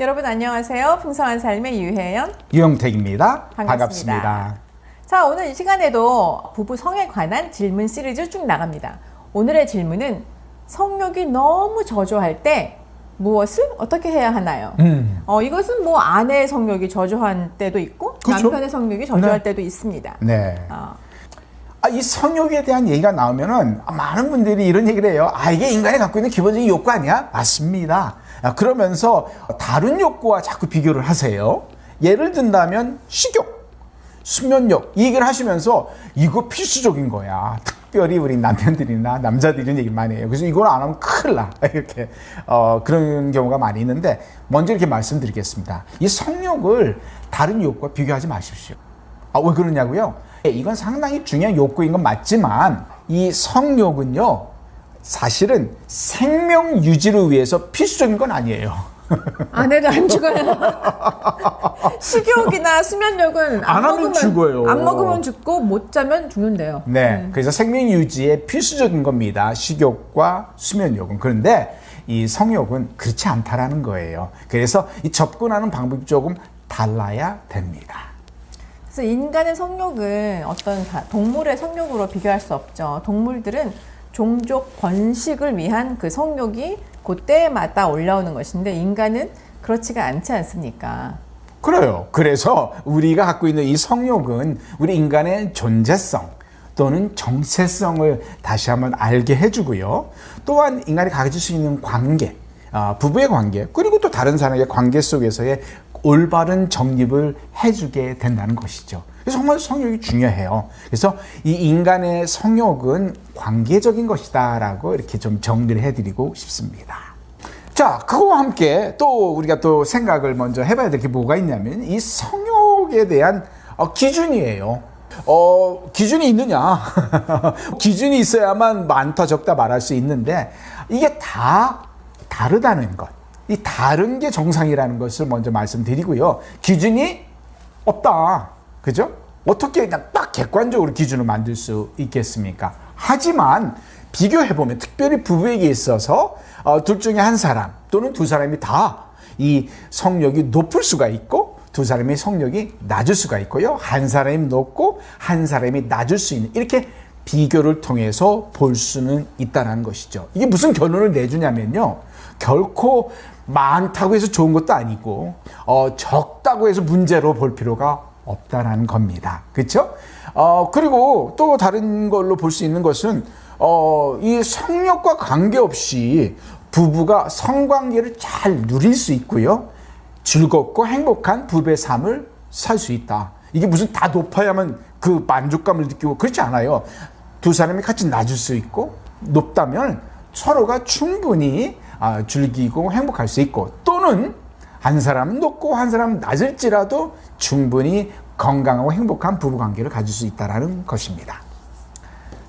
여러분 안녕하세요. 풍성한 삶의 유혜연. 유영택입니다. 반갑습니다. 반갑습니다. 자, 오늘 이 시간에도 부부 성에 관한 질문 시리즈 쭉 나갑니다. 오늘의 질문은 성욕이 너무 저조할 때 무엇을 어떻게 해야 하나요? 음, 어, 이것은 뭐 아내의 성욕이 저조한 때도 있고 그렇죠. 남편의 성욕이 저조할 네. 때도 있습니다. 네. 어, 아, 이 성욕에 대한 얘기가 나오면은 많은 분들이 이런 얘기를 해요. 아, 이게 인간이 갖고 있는 기본적인 욕구 아니야? 맞습니다. 아, 그러면서 다른 욕구와 자꾸 비교를 하세요. 예를 든다면 식욕, 수면욕 이 얘기를 하시면서 이거 필수적인 거야. 특별히 우리 남편들이나 남자들이 이런 얘기를 많이 해요. 그래서 이걸 안 하면 큰일 나. 이렇게 어, 그런 경우가 많이 있는데 먼저 이렇게 말씀드리겠습니다. 이 성욕을 다른 욕구와 비교하지 마십시오. 아, 왜 그러냐고요? 예, 이건 상당히 중요한 욕구인 건 맞지만 이 성욕은요 사실은 생명 유지를 위해서 필수적인 건 아니에요. 아내도 안 죽어요. 식욕이나 수면욕은 안 하면 먹으면, 죽어요. 안 먹으면 죽고 못 자면 죽는데요. 네, 그래서 생명 유지에 필수적인 겁니다. 식욕과 수면욕은 그런데 이 성욕은 그렇지 않다라는 거예요. 그래서 이 접근하는 방법이 조금 달라야 됩니다. 그래서 인간의 성욕은 어떤 다- 동물의 성욕으로 비교할 수 없죠. 동물들은 종족 번식을 위한 그 성욕이 그때마다 올라오는 것인데 인간은 그렇지가 않지 않습니까? 그래요. 그래서 우리가 갖고 있는 이 성욕은 우리 인간의 존재성 또는 정체성을 다시 한번 알게 해주고요. 또한 인간이 가질 수 있는 관계, 아, 부부의 관계, 그리고 또 다른 사람의 관계 속에서의 올바른 정립을 해주게 된다는 것이죠. 정말 성욕이 중요해요. 그래서 이 인간의 성욕은 관계적인 것이다라고 이렇게 좀 정리를 해드리고 싶습니다. 자, 그거와 함께 또 우리가 또 생각을 먼저 해봐야 될 게 뭐가 있냐면 이 성욕에 대한 어, 기준이에요. 어, 기준이 있느냐? 기준이 있어야만 많다 적다 말할 수 있는데 이게 다 다르다는 것. 이 다른 게 정상이라는 것을 먼저 말씀드리고요. 기준이 없다. 그죠? 어떻게 그냥 딱 객관적으로 기준을 만들 수 있겠습니까? 하지만 비교해보면 특별히 부부에게 있어서 어, 둘 중에 한 사람 또는 두 사람이 다 이 성욕이 높을 수가 있고 두 사람의 성욕이 낮을 수가 있고요. 한 사람이 높고 한 사람이 낮을 수 있는 이렇게 비교를 통해서 볼 수는 있다는 것이죠. 이게 무슨 결론을 내주냐면요. 결코 많다고 해서 좋은 것도 아니고 어, 적다고 해서 문제로 볼 필요가 없다라는 겁니다. 그렇죠? 어, 그리고 또 다른 걸로 볼 수 있는 것은 어, 이 성욕과 관계없이 부부가 성관계를 잘 누릴 수 있고요. 즐겁고 행복한 부부의 삶을 살 수 있다. 이게 무슨 다 높아야만 그 만족감을 느끼고 그렇지 않아요. 두 사람이 같이 낮을 수 있고 높다면 서로가 충분히 아, 즐기고 행복할 수 있고 또는 한 사람은 높고 한 사람은 낮을지라도 충분히 건강하고 행복한 부부 관계를 가질 수 있다라는 것입니다.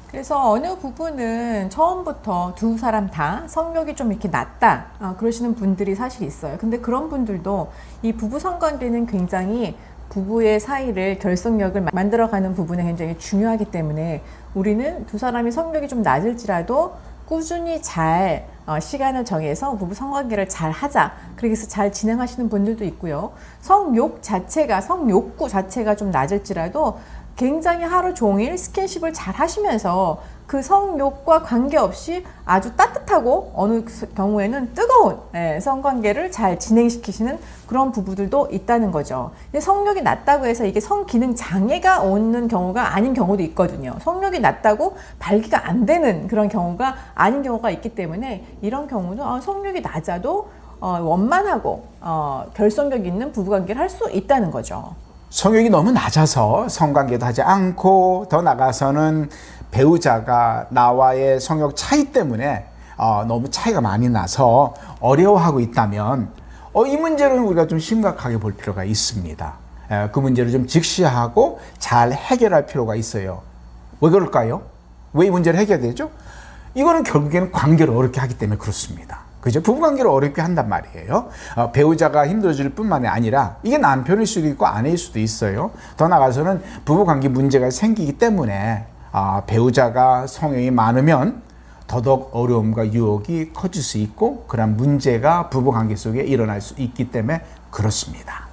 그래서 어느 부부는 처음부터 두 사람 다 성욕이 좀 이렇게 낮다 아, 그러시는 분들이 사실 있어요. 근데 그런 분들도 이 부부 성관계는 굉장히 부부의 사이를 결속력을 마- 만들어가는 부분에 굉장히 중요하기 때문에 우리는 두 사람이 성욕이 좀 낮을지라도 꾸준히 잘 어, 시간을 정해서 부부 성관계를 잘 하자. 그래서 잘 진행하시는 분들도 있고요. 성욕 자체가 성욕구 자체가 좀 낮을지라도 굉장히 하루 종일 스킨십을 잘 하시면서 그 성욕과 관계없이 아주 따뜻하고 어느 경우에는 뜨거운 예, 성관계를 잘 진행시키시는 그런 부부들도 있다는 거죠. 성욕이 낮다고 해서 이게 성기능 장애가 오는 경우가 아닌 경우도 있거든요. 성욕이 낮다고 발기가 안 되는 그런 경우가 아닌 경우가 있기 때문에 이런 경우는 어, 성욕이 낮아도 어, 원만하고 어, 결속력 있는 부부관계를 할 수 있다는 거죠. 성욕이 너무 낮아서 성관계도 하지 않고 더 나가서는 배우자가 나와의 성욕 차이 때문에 어, 너무 차이가 많이 나서 어려워하고 있다면 어, 이 문제는 우리가 좀 심각하게 볼 필요가 있습니다. 에, 그 문제를 좀 직시하고 잘 해결할 필요가 있어요. 왜 그럴까요? 왜 이 문제를 해결되죠? 이거는 결국에는 관계를 어렵게 하기 때문에 그렇습니다. 그죠? 부부관계를 어렵게 한단 말이에요. 어, 배우자가 힘들어질 뿐만이 아니라 이게 남편일 수도 있고 아내일 수도 있어요. 더 나가서는 부부관계 문제가 생기기 때문에 아, 배우자가 성향이 많으면 더더욱 어려움과 유혹이 커질 수 있고 그런 문제가 부부 관계 속에 일어날 수 있기 때문에 그렇습니다.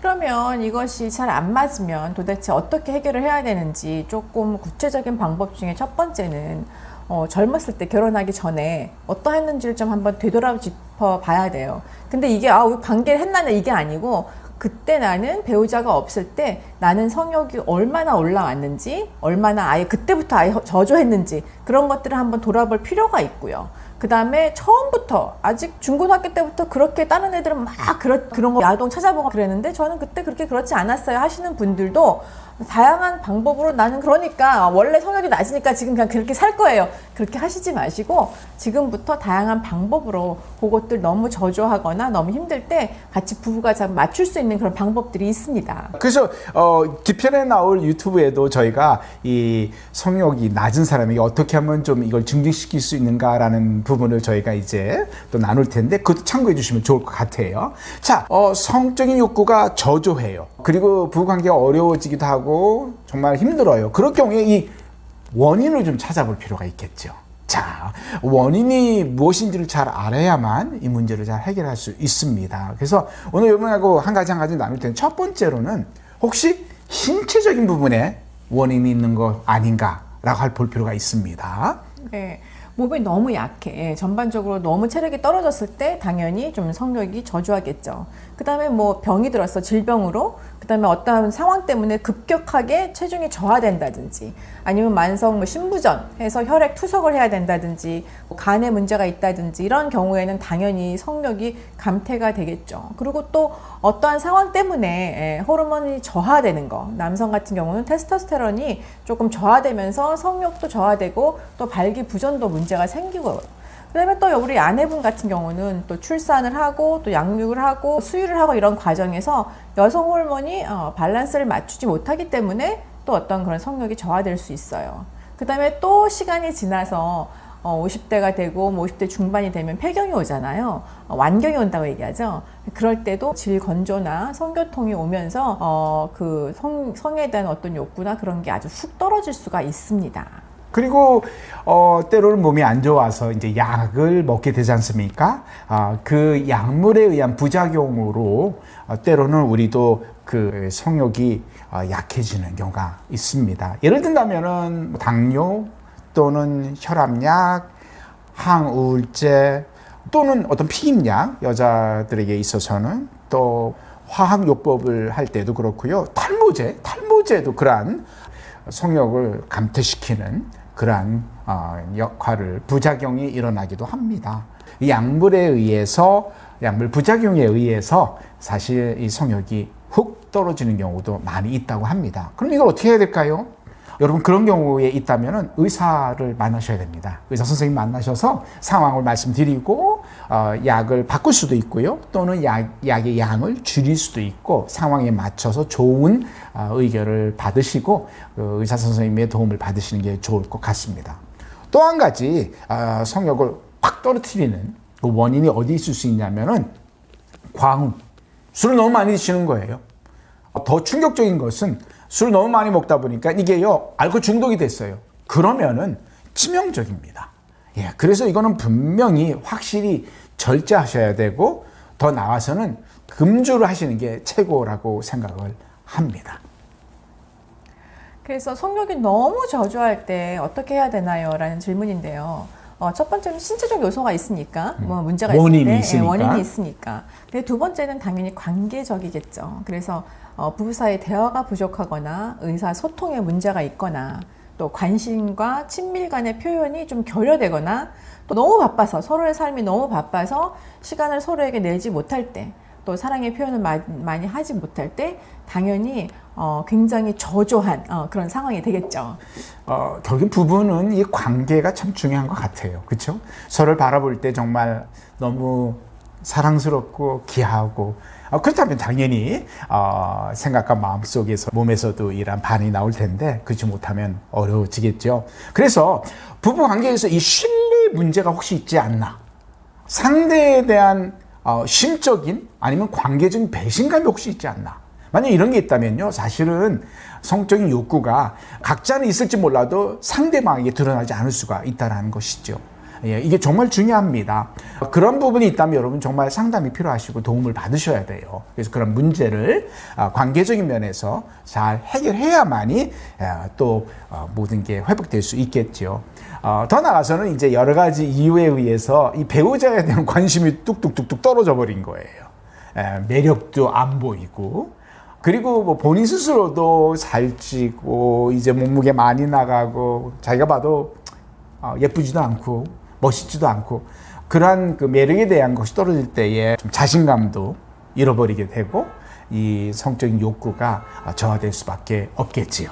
그러면 이것이 잘 안 맞으면 도대체 어떻게 해결을 해야 되는지 조금 구체적인 방법 중에 첫 번째는 어, 젊었을 때 결혼하기 전에 어떠했는지를 좀 한번 되돌아 짚어 봐야 돼요. 근데 이게 아, 관계를 했나냐 이게 아니고 그때 나는 배우자가 없을 때 나는 성욕이 얼마나 올라왔는지 얼마나 아예 그때부터 아예 저조했는지 그런 것들을 한번 돌아볼 필요가 있고요. 그 다음에 처음부터 아직 중고등학교 때부터 그렇게 다른 애들은 막 그런 그런 거 야동 찾아보고 그랬는데 저는 그때 그렇게 그렇지 않았어요 하시는 분들도 다양한 방법으로 나는 그러니까 원래 성욕이 낮으니까 지금 그냥 그렇게 살 거예요 그렇게 하시지 마시고 지금부터 다양한 방법으로 그것들 너무 저조하거나 너무 힘들 때 같이 부부가 잘 맞출 수 있는 그런 방법들이 있습니다. 그래서 어, 뒤편에 나올 유튜브에도 저희가 이 성욕이 낮은 사람에게 어떻게 하면 좀 이걸 증진시킬 수 있는가라는 부분을 저희가 이제 또 나눌 텐데 그것도 참고해 주시면 좋을 것 같아요. 자, 어, 성적인 욕구가 저조해요. 그리고 부부관계가 어려워지기도 하고 정말 힘들어요. 그럴 경우에 이 원인을 좀 찾아볼 필요가 있겠죠. 자, 원인이 무엇인지를 잘 알아야만 이 문제를 잘 해결할 수 있습니다. 그래서 오늘 여러분하고 한 가지 한 가지 나눌 텐데 첫 번째로는 혹시 신체적인 부분에 원인이 있는 것 아닌가라고 할 볼 필요가 있습니다. 네. 몸이 너무 약해. 전반적으로 너무 체력이 떨어졌을 때 당연히 좀 성욕이 저조하겠죠. 그 다음에 뭐 병이 들어서 질병으로, 그 다음에 어떠한 상황 때문에 급격하게 체중이 저하된다든지, 아니면 만성 뭐 신부전 해서 혈액 투석을 해야 된다든지, 뭐 간에 문제가 있다든지, 이런 경우에는 당연히 성욕이 감퇴가 되겠죠. 그리고 또 어떠한 상황 때문에 예, 호르몬이 저하되는 거, 남성 같은 경우는 테스토스테론이 조금 저하되면서 성욕도 저하되고 또 발기부전도 문제가 생기고 그다음에 또 우리 아내분 같은 경우는 또 출산을 하고 또 양육을 하고 수유를 하고 이런 과정에서 여성 호르몬이 어, 밸런스를 맞추지 못하기 때문에 또 어떤 그런 성욕이 저하될 수 있어요. 그다음에 또 시간이 지나서 어, 50대가 되고 뭐 50대 중반이 되면 폐경이 오잖아요. 어, 완경이 온다고 얘기하죠. 그럴 때도 질건조나 성교통이 오면서 어, 그 성, 성에 대한 어떤 욕구나 그런 게 아주 훅 떨어질 수가 있습니다. 그리고 어, 때로는 몸이 안 좋아서 이제 약을 먹게 되지 않습니까? 아, 그 약물에 의한 부작용으로 어, 때로는 우리도 그 성욕이 어, 약해지는 경우가 있습니다. 예를 든다면은 당뇨 또는 혈압약, 항우울제 또는 어떤 피임약 여자들에게 있어서는 또 화학요법을 할 때도 그렇고요. 탈모제, 탈모제도 그러한 성욕을 감퇴시키는 그러한 어, 역할을 부작용이 일어나기도 합니다. 이 약물에 의해서 약물 부작용에 의해서 사실 이 성욕이 훅 떨어지는 경우도 많이 있다고 합니다. 그럼 이걸 어떻게 해야 될까요? 여러분 그런 경우에 있다면 의사를 만나셔야 됩니다. 의사 선생님 만나셔서 상황을 말씀드리고 어, 약을 바꿀 수도 있고요. 또는 약, 약의 양을 줄일 수도 있고 상황에 맞춰서 좋은 어, 의견을 받으시고 그 의사 선생님의 도움을 받으시는 게 좋을 것 같습니다. 또 한 가지 어, 성욕을 확 떨어뜨리는 그 원인이 어디 있을 수 있냐면은 광음. 술을 너무 많이 드시는 거예요. 더 충격적인 것은 술 너무 많이 먹다 보니까 이게요 알코올 중독이 됐어요. 그러면은 치명적입니다. 예, 그래서 이거는 분명히 확실히 절제하셔야 되고 더 나와서는 금주를 하시는 게 최고라고 생각을 합니다. 그래서 성욕이 너무 저조할 때 어떻게 해야 되나요? 라는 질문인데요. 어, 첫 번째는 신체적 요소가 있으니까 뭐 문제가 있을 원인이 때 예, 있으니까. 원인이 있으니까. 근데 두 번째는 당연히 관계적이겠죠. 그래서 어, 부부 사이 대화가 부족하거나 의사 소통에 문제가 있거나 또 관심과 친밀 간의 표현이 좀 결여되거나 또 너무 바빠서 서로의 삶이 너무 바빠서 시간을 서로에게 내지 못할 때 또 사랑의 표현을 마- 많이 하지 못할 때 당연히 어, 굉장히 저조한 어, 그런 상황이 되겠죠. 어, 결국 부부는 이 관계가 참 중요한 것 같아요. 그렇죠? 서로를 바라볼 때 정말 너무 사랑스럽고 귀하고 어, 그렇다면 당연히 어, 생각과 마음 속에서 몸에서도 이런 반응이 나올 텐데 그렇지 못하면 어려워지겠죠. 그래서 부부 관계에서 이 신뢰 문제가 혹시 있지 않나? 상대에 대한 어, 심적인 아니면 관계적인 배신감이 혹시 있지 않나? 만약 이런 게 있다면요, 사실은 성적인 욕구가 각자는 있을지 몰라도 상대방에게 드러나지 않을 수가 있다는 것이죠. 예, 이게 정말 중요합니다. 그런 부분이 있다면 여러분 정말 상담이 필요하시고 도움을 받으셔야 돼요. 그래서 그런 문제를 아, 관계적인 면에서 잘 해결해야만이 아, 또 어, 모든 게 회복될 수 있겠죠. 어, 더 나아가서는 이제 여러 가지 이유에 의해서 이 배우자에 대한 관심이 뚝뚝뚝뚝 떨어져 버린 거예요. 에, 매력도 안 보이고 그리고 뭐 본인 스스로도 살찌고 이제 몸무게 많이 나가고 자기가 봐도 어, 예쁘지도 않고 멋있지도 않고 그러한 그 매력에 대한 것이 떨어질 때에 좀 자신감도 잃어버리게 되고 이 성적인 욕구가 어, 저하될 수밖에 없겠지요.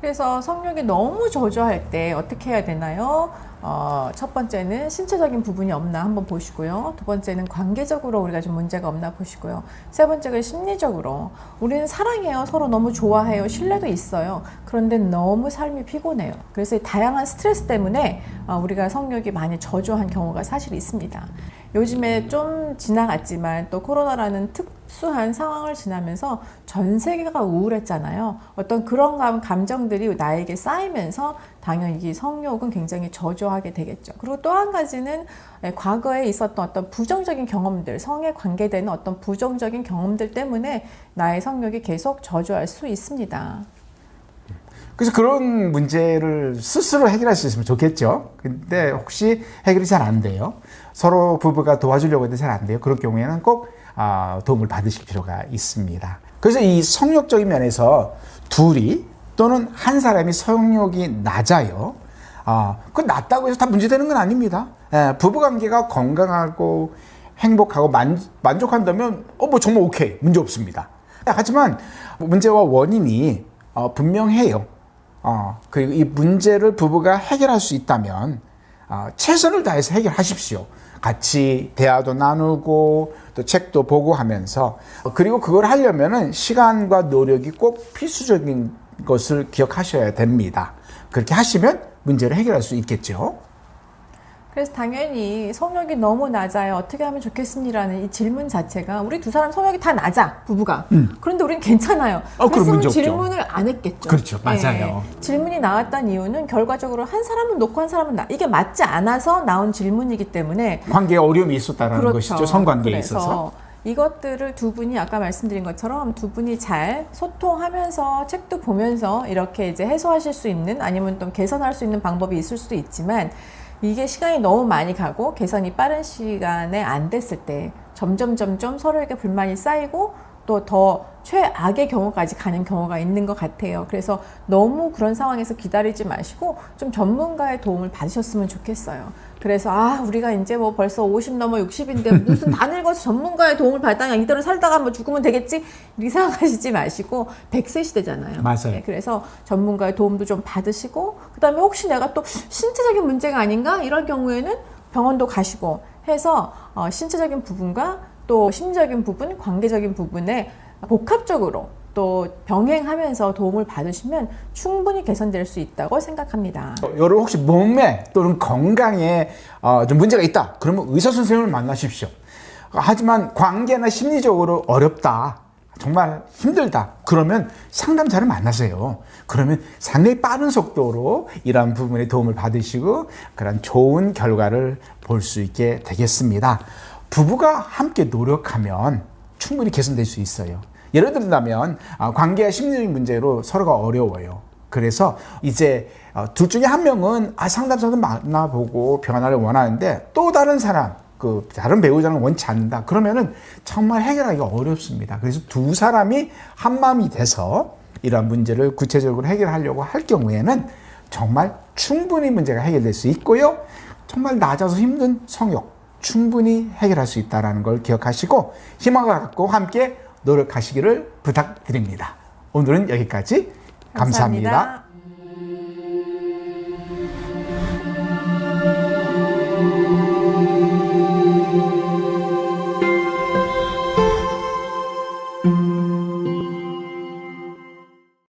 그래서 성욕이 너무 저조할 때 어떻게 해야 되나요? 어, 첫 번째는 신체적인 부분이 없나 한번 보시고요. 두 번째는 관계적으로 우리가 좀 문제가 없나 보시고요. 세 번째가 심리적으로 우리는 사랑해요. 서로 너무 좋아해요. 신뢰도 있어요. 그런데 너무 삶이 피곤해요. 그래서 이 다양한 스트레스 때문에 어, 우리가 성욕이 많이 저조한 경우가 사실 있습니다. 요즘에 좀 지나갔지만 또 코로나라는 특수한 상황을 지나면서 전 세계가 우울했잖아요. 어떤 그런 감, 감정들이 나에게 쌓이면서 당연히 이 성욕은 굉장히 저조하게 되겠죠. 그리고 또 한 가지는 예, 과거에 있었던 어떤 부정적인 경험들, 성에 관계되는 어떤 부정적인 경험들 때문에 나의 성욕이 계속 저조할 수 있습니다. 그래서 그런 문제를 스스로 해결할 수 있으면 좋겠죠. 근데 혹시 해결이 잘 안 돼요. 서로 부부가 도와주려고 해도 잘 안 돼요. 그럴 경우에는 꼭 아, 도움을 받으실 필요가 있습니다. 그래서 이 성욕적인 면에서 둘이 또는 한 사람이 성욕이 낮아요. 아, 그 낮다고 해서 다 문제되는 건 아닙니다. 예, 부부 관계가 건강하고 행복하고 만, 만족한다면 어 뭐 정말 오케이 문제 없습니다. 하지만 문제와 원인이 어, 분명해요. 어, 그리고 이 문제를 부부가 해결할 수 있다면 어, 최선을 다해서 해결하십시오. 같이 대화도 나누고 또 책도 보고 하면서 어, 그리고 그걸 하려면은 시간과 노력이 꼭 필수적인 것을 기억하셔야 됩니다. 그렇게 하시면 문제를 해결할 수 있겠죠. 그래서 당연히 성욕이 너무 낮아요. 어떻게 하면 좋겠습니다라는 이 질문 자체가 우리 두 사람 성욕이 다 낮아 부부가. 그런데 우리는 괜찮아요. 음. 어, 그럼 그랬으면 문제 없죠. 질문을 안 했겠죠. 그렇죠. 맞아요. 예. 질문이 나왔던 이유는 결과적으로 한 사람은 놓고 한 사람은 나 이게 맞지 않아서 나온 질문이기 때문에 관계에 어려움이 있었다는 것이죠. 성관계에 있어서. 이것들을 두 분이 아까 말씀드린 것처럼 두 분이 잘 소통하면서 책도 보면서 이렇게 이제 해소하실 수 있는 아니면 또 개선할 수 있는 방법이 있을 수도 있지만 이게 시간이 너무 많이 가고 개선이 빠른 시간에 안 됐을 때 점점 점점 서로에게 불만이 쌓이고 또 더 최악의 경우까지 가는 경우가 있는 것 같아요. 그래서 너무 그런 상황에서 기다리지 마시고 좀 전문가의 도움을 받으셨으면 좋겠어요. 그래서 아 우리가 이제 뭐 벌써 50 넘어 60인데 무슨 다 늙어서 전문가의 도움을 받다가 이대로 살다가 뭐 죽으면 되겠지 이렇게 생각하시지 마시고 100세 시대잖아요. 맞아요. 네, 그래서 전문가의 도움도 좀 받으시고 그다음에 혹시 내가 또 신체적인 문제가 아닌가 이럴 경우에는 병원도 가시고 해서 어, 신체적인 부분과 또 심리적인 부분, 관계적인 부분에 복합적으로 또 병행하면서 도움을 받으시면 충분히 개선될 수 있다고 생각합니다. 여러분 혹시 몸에 또는 건강에 어, 좀 문제가 있다. 그러면 의사 선생님을 만나십시오. 하지만 관계나 심리적으로 어렵다. 정말 힘들다. 그러면 상담사를 만나세요. 그러면 상당히 빠른 속도로 이러한 부분에 도움을 받으시고 그런 좋은 결과를 볼 수 있게 되겠습니다. 부부가 함께 노력하면 충분히 개선될 수 있어요. 예를 들자면 아, 관계와 심리적인 문제로 서로가 어려워요. 그래서 이제 어, 둘 중에 한 명은 아, 상담사도 만나보고 변화를 원하는데 또 다른 사람 그 다른 배우자는 원치 않는다. 그러면은 정말 해결하기가 어렵습니다. 그래서 두 사람이 한 마음이 돼서 이러한 문제를 구체적으로 해결하려고 할 경우에는 정말 충분히 문제가 해결될 수 있고요. 정말 낮아서 힘든 성욕 충분히 해결할 수 있다는 걸 기억하시고 희망을 갖고 함께 노력하시기를 부탁드립니다. 오늘은 여기까지 감사합니다. 감사합니다.